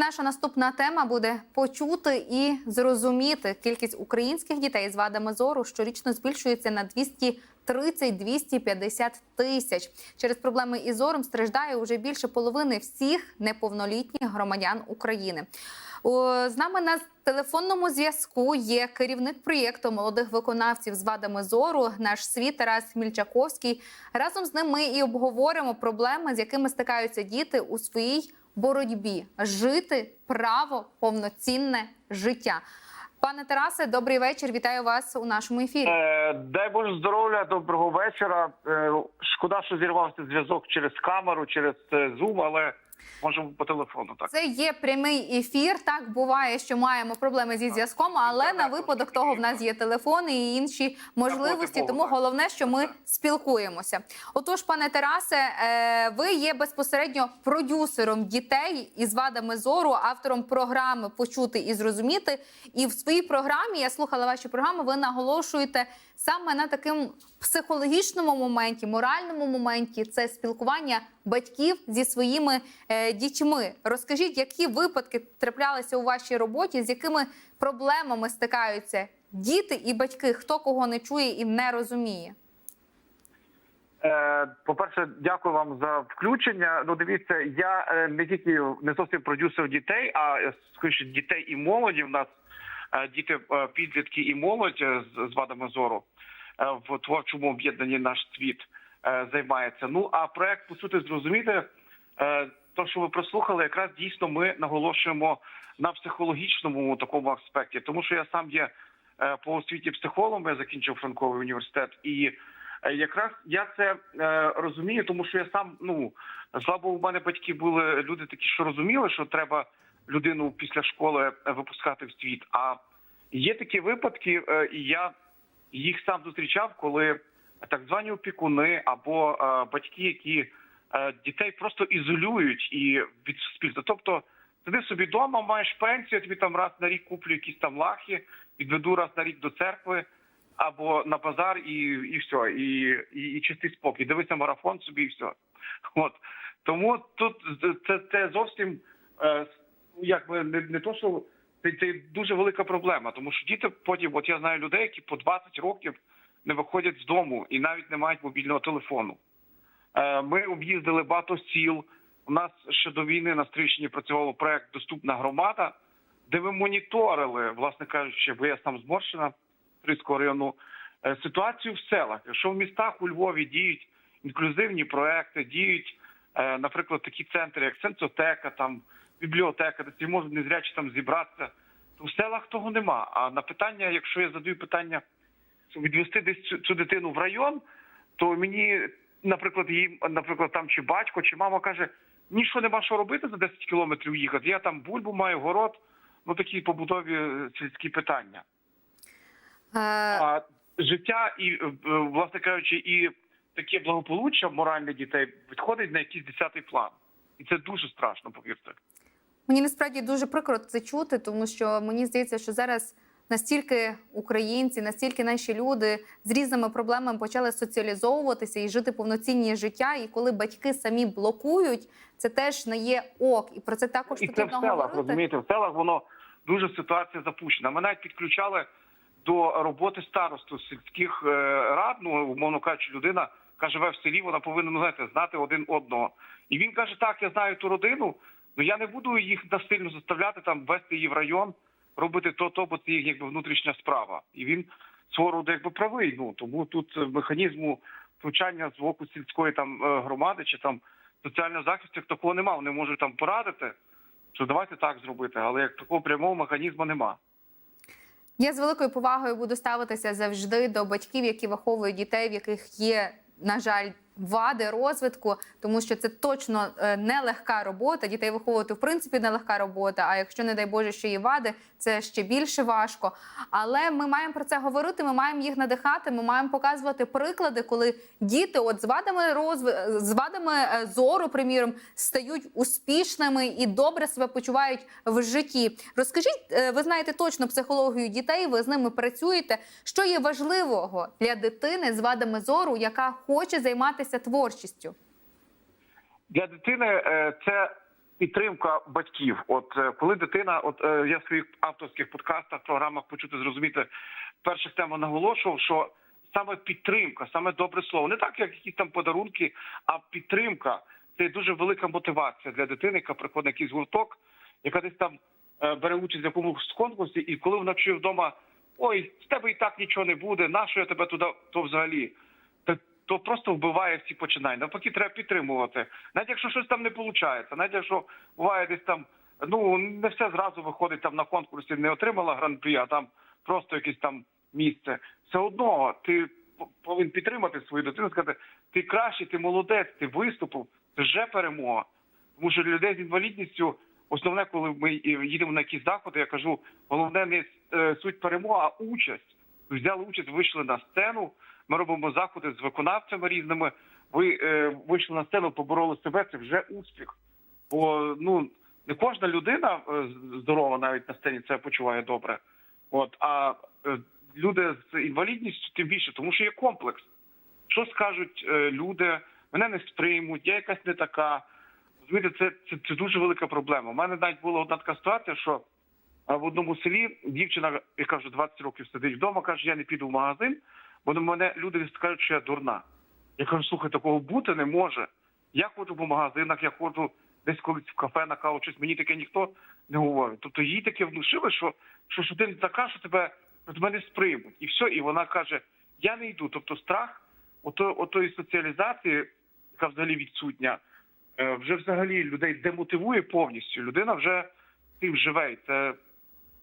наша наступна тема буде почути і зрозуміти. Кількість українських дітей з вадами зору щорічно збільшується на 230-250 тисяч. Через проблеми із зором страждає уже більше половини всіх неповнолітніх громадян України. З нами на телефонному зв'язку є керівник проєкту молодих виконавців з вадами зору, наш світ Тарас Мільчаковський. Разом з ним ми і обговоримо проблеми, з якими стикаються діти у своїй боротьбі жити право повноцінне життя. Пане Тарасе, добрий вечір. Вітаю вас у нашому ефірі. Е, дай Боже здоров'я, доброго вечора. Е, шкода, що зірвався зв'язок через камеру, через е, але можемо по телефону. Так Це є прямий ефір. Так буває, що маємо проблеми зі зв'язком, але на випадок того в нас є телефони і інші можливості. Тому головне, що ми спілкуємося. Отож, пане Тарасе, е, ви є безпосередньо продюсером дітей із вадами зору, автором програми Почути і зрозуміти. І в своїй програмі я слухала ваші програми. Ви наголошуєте саме на такому психологічному моменті, моральному моменті це спілкування батьків зі своїми е, дітьми. Розкажіть, які випадки траплялися у вашій роботі, з якими проблемами стикаються діти і батьки, хто кого не чує і не розуміє? е, по-перше, дякую вам за включення. Ну, дивіться, я е, не тільки не зовсім продюсер дітей, а скоріше дітей і молоді. В нас діти е, підлітки і молодь е, з, вадами зору е, в творчому об'єднанні наш світ е, займається. Ну а проект по суті зрозуміти. Е, то, що ви прослухали, якраз дійсно ми наголошуємо на психологічному такому аспекті, тому що я сам є е, по освіті психологом, я закінчив Франковий університет, і е, якраз я це е, розумію, тому що я сам ну слабо у мене батьки були люди такі, що розуміли, що треба людину після школи е, випускати в світ. А є такі випадки, е, і я їх сам зустрічав, коли так звані опікуни або е, батьки, які дітей просто ізолюють і від суспільства. Тобто, ти собі вдома маєш пенсію, тобі там раз на рік куплю якісь там лахи, відведу раз на рік до церкви або на базар, і, і все, і, і, і чистий спокій. Дивися марафон собі, і все. От тому тут це, це зовсім е, якби не, не то, що це, це дуже велика проблема, тому що діти потім, от я знаю людей, які по 20 років не виходять з дому і навіть не мають мобільного телефону. Е, Ми об'їздили багато сіл. У нас ще до війни на Стрийщині працював проект Доступна громада, де ми моніторили, власне кажучи, бо я сам з Моршина, Стрийського району, е, ситуацію в селах. Якщо в містах у Львові діють інклюзивні проекти, діють, е, наприклад, такі центри, як сенсотека, там бібліотека, де можуть незрячі там зібратися, то в селах того нема. А на питання, якщо я задаю питання, щоб відвести десь цю, цю дитину в район, то мені, наприклад, їм, наприклад, там чи батько, чи мама каже: нічого нема що робити за 10 кілометрів їхати. Я там бульбу маю, город, ну такі побутові е, сільські питання. Е, А життя і, е, власне кажучи, і таке благополуччя моральне дітей відходить на якийсь десятий план. І це дуже страшно, повірте. Мені насправді дуже прикро це чути, тому що мені здається, що зараз настільки українці, настільки наші люди з різними проблемами почали соціалізовуватися і жити повноцінні життя. І коли батьки самі блокують, це теж не є ок. І про це також І це в селах, говорити. розумієте, в селах воно дуже ситуація запущена. Ми навіть підключали до роботи старосту сільських е, рад, ну, умовно кажучи, людина яка живе в селі, вона повинна ну, знаєте, знати один одного. І він каже: так, я знаю ту родину, але я не буду їх насильно заставляти там вести її в район, робити то, то, бо це їх якби внутрішня справа. І він свого роду якби правий. Ну тому тут е, механізму втручання з боку сільської там е, громади чи там соціального захисту такого немає. Вони можуть там порадити, що давайте так зробити, але як такого прямого механізму нема. Я з великою повагою буду ставитися завжди до батьків, які виховують дітей, в яких є, на жаль, вади розвитку, тому що це точно е, нелегка робота. Дітей виховувати в принципі нелегка робота. А якщо, не дай Боже, що є вади, це ще більше важко. Але ми маємо про це говорити. Ми маємо їх надихати. Ми маємо показувати приклади, коли діти, от з вадами розви... з вадами е, зору, приміром, стають успішними і добре себе почувають в житті. Розкажіть, е, ви знаєте точно психологію дітей, ви з ними працюєте. Що є важливого для дитини з вадами зору, яка хоче займатися творчістю? Для дитини е, це підтримка батьків. От е, коли дитина, от е, я в своїх авторських подкастах, програмах почути зрозуміти перших тем наголошував, що саме підтримка, саме добре слово, не так як якісь там подарунки, а підтримка це дуже велика мотивація для дитини, яка приходить на якийсь гурток, яка десь там бере участь в якомусь конкурсі, і коли вона чує вдома, ой, з тебе і так нічого не буде, нащо я тебе туди, то взагалі. То, то просто вбиває всі починання. Навпаки, треба підтримувати. Навіть якщо щось там не виходить, навіть якщо буває десь там, ну не все зразу виходить там на конкурсі, не отримала гран-прі, а там просто якесь там місце. Все одно ти повинен підтримати свою дитину, сказати, ти кращий, ти молодець, ти виступив, це вже перемога. Тому що для людей з інвалідністю основне, коли ми їдемо на якісь заходи, я кажу, головне не е, суть перемога, а участь. Взяли участь, вийшли на сцену. Ми робимо заходи з виконавцями різними. Ви е, вийшли на сцену, побороли себе. Це вже успіх. Бо ну не кожна людина е, здорова, навіть на сцені це почуває добре. От а е, люди з інвалідністю тим більше, тому що є комплекс. Що скажуть е, люди, мене не сприймуть, я якась не така. Розумієте, це, це, це дуже велика проблема. У мене навіть була одна така ситуація, що а, в одному селі дівчина, яка вже 20 років сидить вдома, каже, я не піду в магазин, бо до мене люди скажуть, що я дурна. Я кажу, слухай, такого бути не може. Я ходжу по магазинах, я ходжу десь колись в кафе на каву, щось мені таке ніхто не говорить. Тобто їй таке внушили, що, що, ти не така, що тебе, тебе не сприймуть. І все, і вона каже: я не йду. Тобто страх ото, отої соціалізації, яка взагалі відсутня, е, вже взагалі людей демотивує повністю. Людина вже тим живе. Це,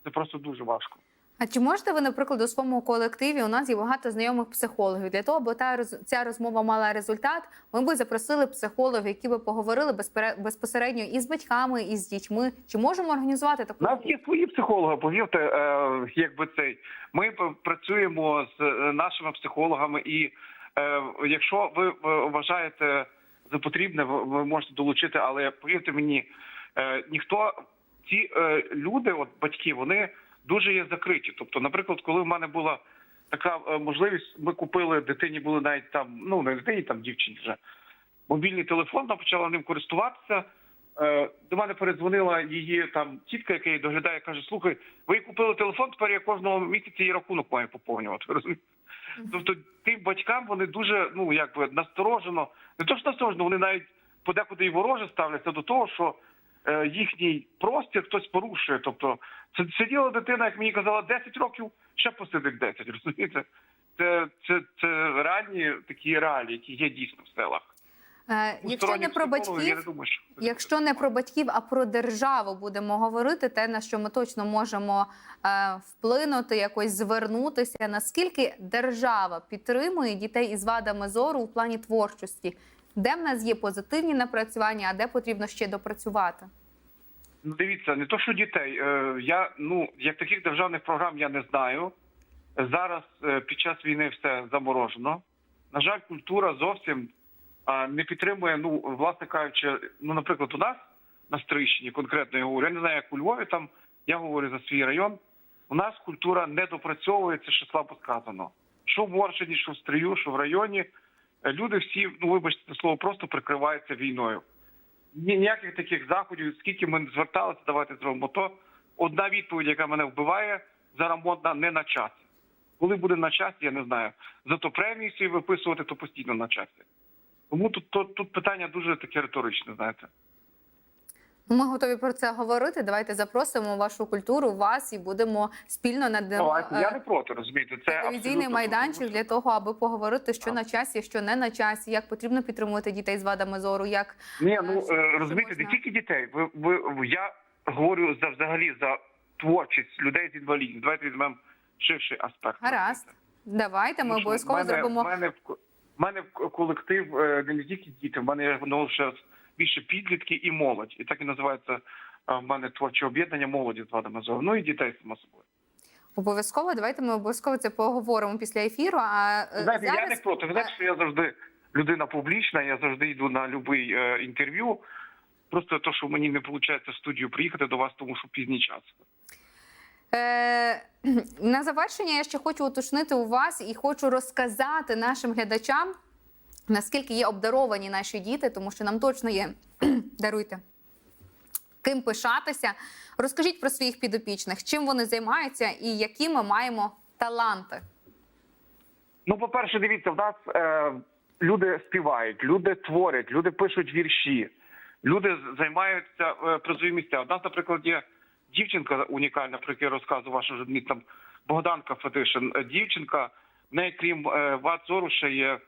це просто дуже важко. А чи можете ви, наприклад, у своєму колективі у нас є багато знайомих психологів для того, аби та ця розмова мала результат? Ми би запросили психологів, які би поговорили безпосередньо і з батьками, і з дітьми. Чи можемо організувати таку У нас є свої психологи, повірте, е, якби цей. Ми працюємо з е, нашими психологами, і е, якщо ви вважаєте за потрібне, ви, можете долучити, але повірте мені, ніхто ці е, люди, от батьки, вони дуже є закриті. Тобто, наприклад, коли в мене була така е, можливість, ми купили дитині, були навіть там, ну не дитині, там дівчині вже мобільний телефон, вона почала ним користуватися. Е, До мене передзвонила її там тітка, яка її доглядає, каже: слухай, ви їй купили телефон, тепер я кожного місяця її рахунок маю поповнювати. Розумієте? Тобто тим батькам вони дуже ну якби насторожено, не то що насторожено, вони навіть подекуди і вороже ставляться до того, що їхній простір хтось порушує. Тобто це сиділа дитина, як мені казала, 10 років, ще посидить 10, розумієте? Це, це, це реальні такі реалії, які є дійсно в селах. Е, якщо не про я не батьків, думаю, що якщо не про батьків, а про державу будемо говорити, те на що ми точно можемо е, вплинути, якось звернутися. Наскільки держава підтримує дітей із вадами зору у плані творчості? Де в нас є позитивні напрацювання, а де потрібно ще допрацювати? Ну, дивіться, не то, що дітей. Е, я ну як таких державних програм я не знаю. Зараз е, під час війни все заморожено. На жаль, культура зовсім не підтримує. Ну, власне кажучи, ну, наприклад, у нас на Стрийщині, конкретно я говорю, я не знаю, як у Львові там, я говорю за свій район. У нас культура не допрацьовується, що слабо сказано. Що в Моршині, що в Стрию, що в районі. Люди всі, ну вибачте це слово, просто прикриваються війною. Ніяких таких заходів, скільки ми не зверталися, давайте зробимо то. Одна відповідь, яка мене вбиває, зараз модна не на часі. Коли буде на часі, я не знаю. Зато премії свої виписувати, то постійно на часі. Тому тут, тут, тут питання дуже таке риторичне, знаєте. Ну, Ми готові про це говорити. Давайте запросимо вашу культуру, вас і будемо спільно над я не е, проти, розумієте. Це телевізійний майданчик для того, аби поговорити, що Так. на часі, що не на часі, як потрібно підтримувати дітей з вадами зору, як Ні, ну Що- е, розумієте, не тільки дітей. Ви, ви, я говорю за взагалі за творчість людей з інвалідністю. Давайте візьмемо ширший аспект. гаразд. Давайте ми обов'язково зробимо. В мене, в мене в колектив е, не тільки діти, в мене воно ще більше підлітки і молодь. І так і називається е, в мене творче об'єднання молоді з вадами зору. Ну і дітей само собою. Обов'язково давайте ми обов'язково це поговоримо після ефіру. А е, Знаєте, я не зараз проти. Ви знаєте, що я завжди людина публічна, я завжди йду на будь-який е, інтерв'ю. Просто то, що мені не виходить в студію приїхати до вас, тому що пізній час. Е, на завершення я ще хочу уточнити у вас і хочу розказати нашим глядачам, наскільки є обдаровані наші діти, тому що нам точно є даруйте. ким пишатися. Розкажіть про своїх підопічних, чим вони займаються і які ми маємо таланти. Ну, по-перше, дивіться, в нас е, люди співають, люди творять, люди пишуть вірші, люди займаються е, призові місця. У нас, наприклад, є дівчинка унікальна, про яку я розказував ваша журналіст, там Богданка Фетишин. Е, Дівчинка, в неї, крім е, вад зору, ще є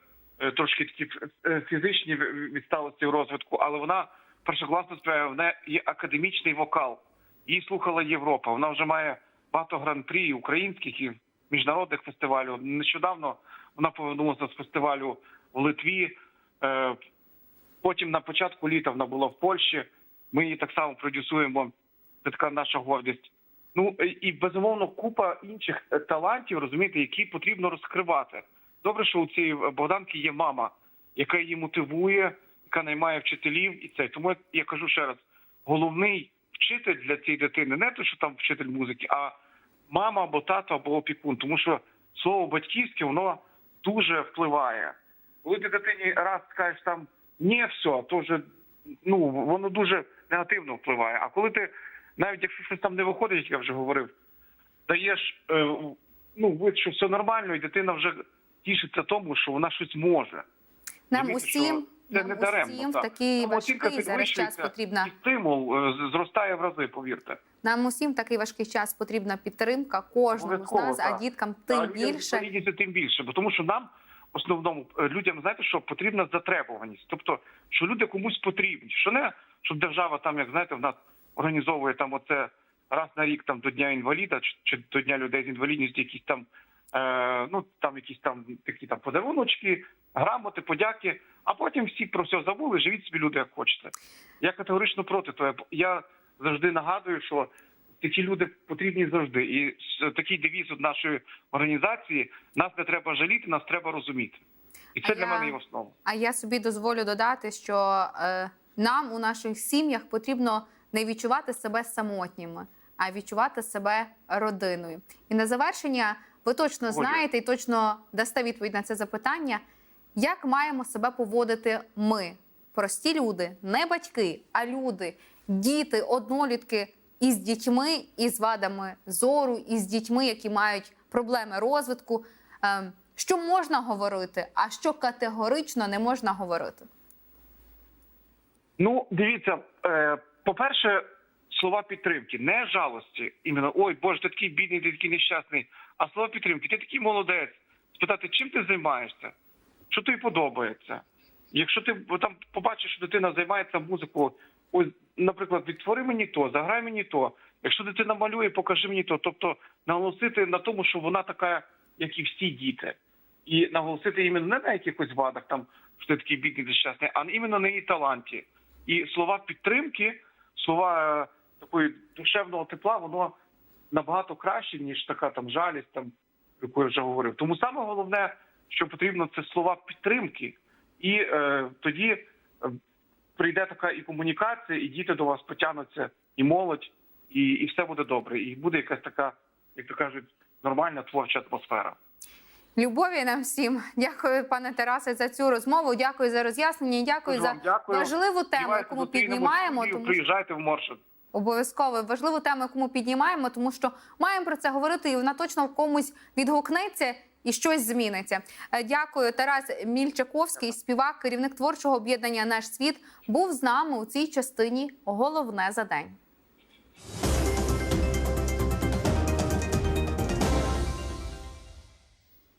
трошки такі е, фізичні відсталості в розвитку, але вона першокласно співає, в неї є академічний вокал. Її слухала Європа. Вона вже має багато гран-прі українських і міжнародних фестивалів. Нещодавно вона повернулася з фестивалю в Литві. Е, Потім на початку літа вона була в Польщі. Ми її так само продюсуємо. Це така наша гордість. Ну і- безумовно купа інших е, талантів, розумієте, які потрібно розкривати. Добре, що у цієї Богданки є мама, яка її мотивує, яка наймає вчителів, і це тому я, кажу ще раз: головний вчитель для цієї дитини не те, що там вчитель музики, а мама або тато, або опікун. Тому що слово батьківське воно дуже впливає. Коли ти дитині раз скажеш там ні, все, то вже ну воно дуже негативно впливає. А коли ти навіть якщо щось там не виходить, як я вже говорив, даєш е, ну вид, що все нормально, і дитина вже тішиться тому, що вона щось може. Нам Розумієте, усім, це нам не даремно, усім в так. такий Тому важкий зараз час потрібна. І стимул е, зростає в рази, повірте. Нам усім в такий важкий час потрібна підтримка кожному з нас, а діткам тим з більше. тим більше, бо тому що нам основному е, людям знаєте, що потрібна затребуваність, тобто що люди комусь потрібні, що не щоб держава там, як знаєте, в нас організовує там оце раз на рік там до дня інваліда чи, чи до дня людей з інвалідністю, якісь там е, ну там якісь там такі там подаруночки, грамоти, подяки. А потім всі про все забули, живіть собі люди, як хочете. Я категорично проти того. Я завжди нагадую, що такі люди потрібні завжди. І такий девіз від нашої організації: нас не треба жаліти, нас треба розуміти. І це А для я- мене є основа. А я собі дозволю додати, що е, нам у наших сім'ях потрібно не відчувати себе самотніми, а відчувати себе родиною. І на завершення ви точно знаєте і точно дасте відповідь на це запитання, як маємо себе поводити ми, прості люди, не батьки, а люди, діти, однолітки із дітьми із вадами зору, із дітьми, які мають проблеми розвитку. Ем, що можна говорити, а що категорично не можна говорити? Ну, дивіться, е, по-перше, слова підтримки, не жалості. Іменно ой, Боже, ти такий бідний, ти такий нещасний. А слова підтримки, ти такий молодець. Спитати, чим ти займаєшся? Що тобі подобається? Якщо ти там побачиш, що дитина займається музикою, ось, наприклад, відтвори мені то, заграй мені то. Якщо дитина малює, покажи мені то. Тобто наголосити на тому, що вона така, як і всі діти. І наголосити іменно не на якихось вадах, там що ти такий бідний нещасний, а іменно на її таланті. І слова підтримки, слова такої душевного тепла, воно набагато краще, ніж така там жалість, там про яку я вже говорив. Тому саме головне, що потрібно, це слова підтримки, і е, тоді е, прийде така і комунікація, і діти до вас потягнуться, і молодь, і, і все буде добре. І буде якась така, як то кажуть, нормальна творча атмосфера. Любові нам всім. Дякую, пане Тарасе, за цю розмову. Дякую за роз'яснення. Дякую Дуже за дякую. важливу тему, яку ми піднімаємо. Тому приїжджайте в Моршин. Обов'язково важливу тему, яку ми піднімаємо, тому що маємо про це говорити, і вона точно в комусь відгукнеться. І щось зміниться. Е, Дякую, Тарас Мільчаковський, співак, керівник творчого об'єднання Наш світ, був з нами у цій частині. Головне за день.